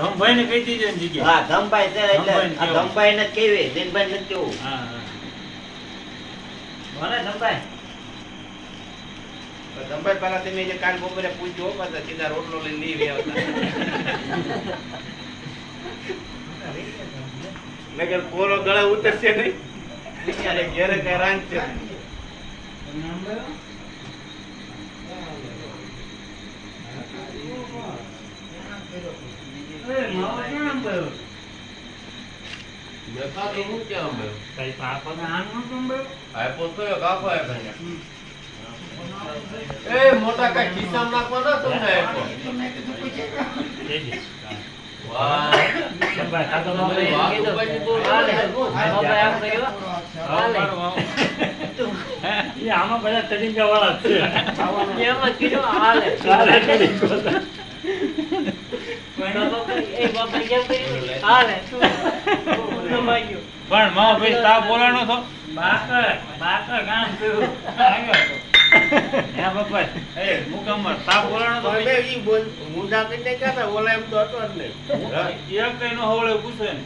ધમભાઈ ને કહી દીધો ને જગ્યા હા ધમભાઈ છે એટલે આ ધમભાઈ ને કેવી દિનભાઈ ને કેવું હા ભલે ધમભાઈ. ધમભાઈ પહેલા તમે જે કાલ બપોરે પૂછ્યું હો પાછા સીધા રોટલો લઈને નહીં રહ્યા નગર કોરો ગળા ઉતરશે નહીં. ત્યારે ઘેરે કઈ રાંચ નહીં. કઈ પાપા ને આમ નતો ભાઈ એ મોટા કઈ ખિસ્સામાં નાખવાના તમને આમ બધા તડીકા વાળા જ છે એમાં કીધું હાલે. સારા તડીકો હતા. તો બાપા- એ બાપા કેમ કર્યું? હાલે. ધમભાઈ ગયો. પણ માં ભાઈ તાપ બોલાણો તો બાકર બાકર કામ કર્યું આવ્યો તો હે બાપા એ મુકમ્મર તાપ બોલાણો તો તો ઈ બોલ મુંડા કરીને ક્યાં ઓલા એમ તો હતો જ નહીં એક કઈ નો હોવળે પૂછે ને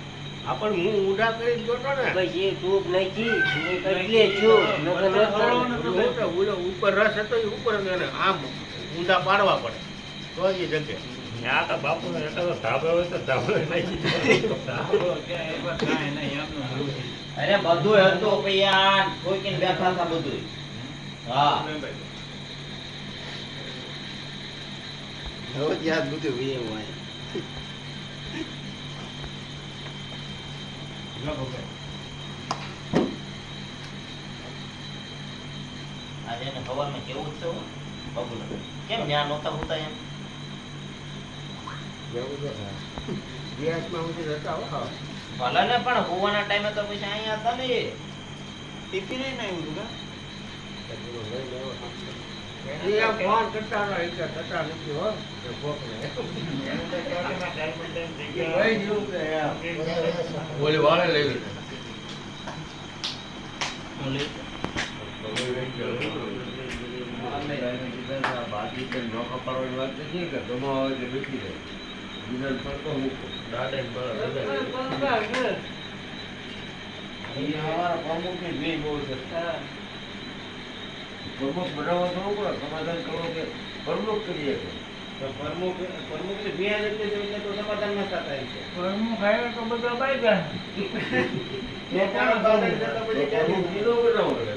આ પણ હું ઊંડા કરીને જોતો ને પછી એ ધૂપ નાખી, એટલે. નકર ઓલો ઉપર રસ હતો એ ઉપર આમ ઊંડા પાડવા પડે તો જ એ જગે ત્યાં તો બાપુ એટલે તો ધાબળો હોય તો ધાબળો કાંઈ. અરે બધું હતું આ બેઠા હતા બધું હા. હવે ત્યાં બધું વીએ હોય આજે એને સવારમાં કેવું છે બબુલો. કેમ ન્યા નહોતા હોતા એમ? એવું તો થાય. ગેસમાં ઊંચી જતા હો હા. ભલે ને પણ હોવાના ટાઈમે તો પછી અહીંયા હતા ને એ. ટિફિન ય નહીં હતું કાં? એ આમ ફોન કરતા રહો, એક થતા નથી હો. એ ભોકને. એ ભાઈ જેવું છે યાર. ઓલી વાળે લેવી બાકી કઈ ન કપાડવાની વાત નથી કે ગમો આવે તે બેસી જાય મૂકો અહીંયા બહુ છે. પ્રમુખ બનાવવા તો પડે સમાધાન કરો કે પ્રમુખ કરીએ તો? પ્રમુખ એટલે સમાધાન ન થતા છે. ખાય તો બધા બાઈ ગયા. એ પણ બાબત છે તો પછી પ્રમુખ જીરો બનાવો એટલે.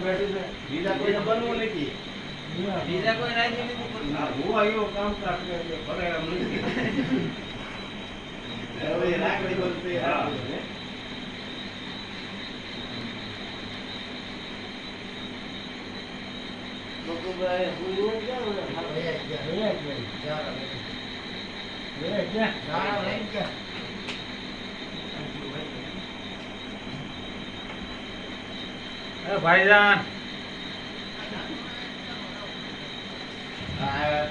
બેઠી છે બીજા કોઈને બનવું નથી. બીજા કોઈ રાજનીતિ આ હું આવ્યો કામ ભલે એમ નથી. રાખડી બોલતે હા. ભાઈજાન. આ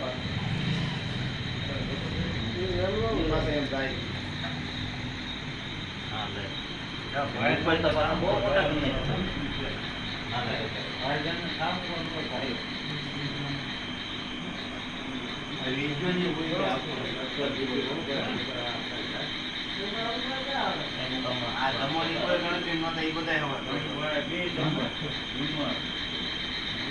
તમારી કોઈ ગણતરી ન એ બધા હવે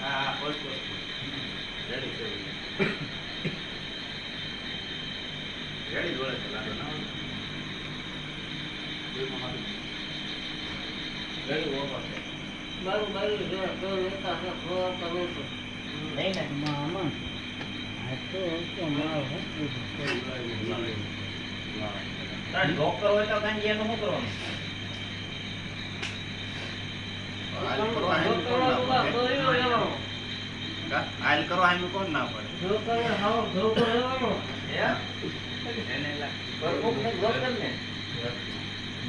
હા રેડી છે રેડી જોડે છે લાગે ના રેડી છે બારું જો તો લેતા તો. નહીં ને? ડોક્ટર હોય તો કાંઈ એનું શું કરવાનું? હાલ કરવા હાલ કોણ ના પડે કા? હાલ કરો હાલ કોણ ના પડે. જો ગોતર હાવ જો ને થાય. આ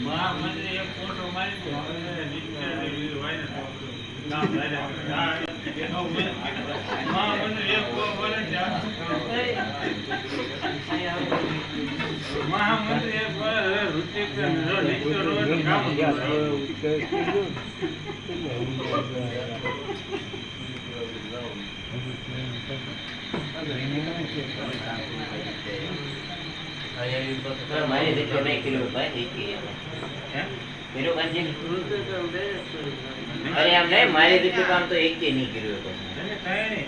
મહામંત્રી એક ફોટો મારે. હે? કર્યું કાંઈ? અરે એમ નહીં મારી રીતે કામ તો એકે નહીં કર્યું કાંઈ નહીં.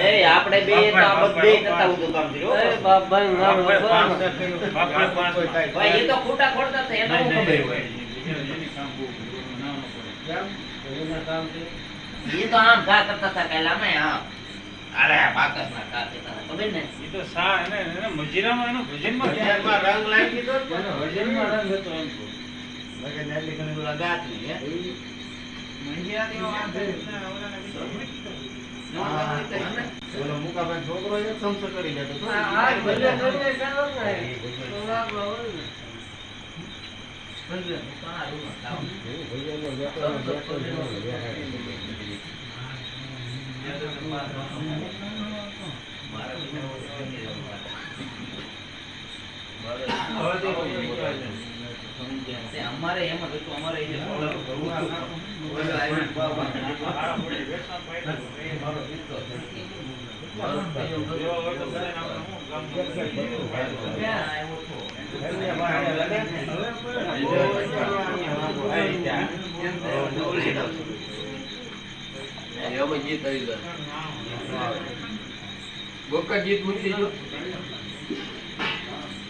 એ આપણે બે તો આ બધે નતા ઉધું કામ કર્યું હો. બાપે પાંચ થાય. ભાઈ એ તો ખોટા ખોટતા નહીં, નહીં, નહીં. ના. એ તો આમ ઘા કરતા હતા કાલે અમે આમ અરે બાકસના ઘા કરતા હતા ખબર ને એ તો સા એને એને મજીરામાં એનું ભજનમાં ભજનમાં રંગ લાગી દીધો ને? એનો ભજનમાં રંગ હતો એમ કહું. લગે નાલી ઘણી પેલા ગાતની, હે? ઓલો મુકાભાઈ છોકરો છે, સમસો કરી લેતો. અમારે એમ જ હતું અમારે એમ જ હતું. અમારે પડી, એ મારો દીકરો છે. એવો હોય તો બધાને આપણે શું કામ કરવું? ક્યાં આવ્યો છો? એમાં જીત આવી જાય ગોકા જીત મૂકી જો ભાઈ મેળો વાળો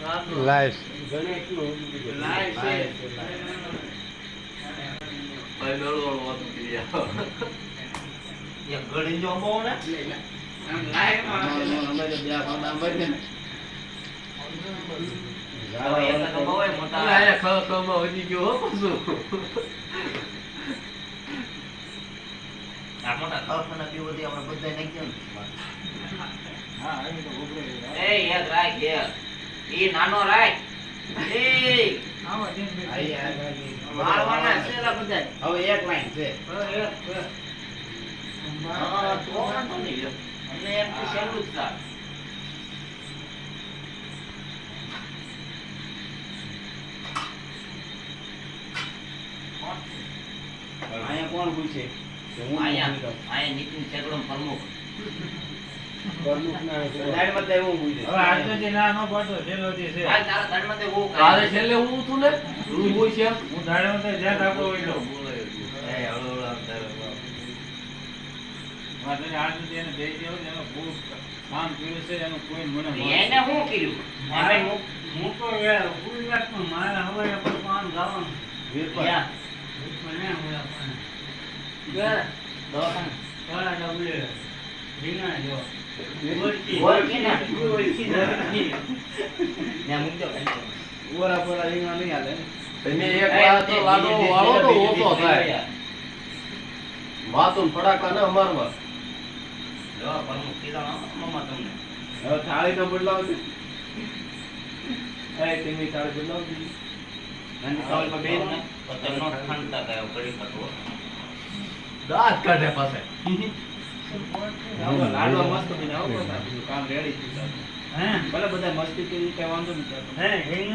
વાત કરી આવો. એક ઘડી જો બહુ ને હવે નાનો રાખ. હવે એક લાઈન છે. અમને એમ સહેલું જ થાય. કોણ પૂછે કે હું અહીંયા અહીંયા નીતિન શેકડો પ્રમુખ. મારા હવે પાન ગાવાનું. વાતો ફટાકા ને તમને. થાળી તો બદલાવજો એ તમે થાળી બદલાવજો નાની થાળીમાં બે તમને પતંગ નો ઠંડતા કયો. દાંત કાઢે પાસે લાડવા મસ્ત કામ રેડી હે? ભલે બધા મસ્તી કરી કઈ વાંધો નહીં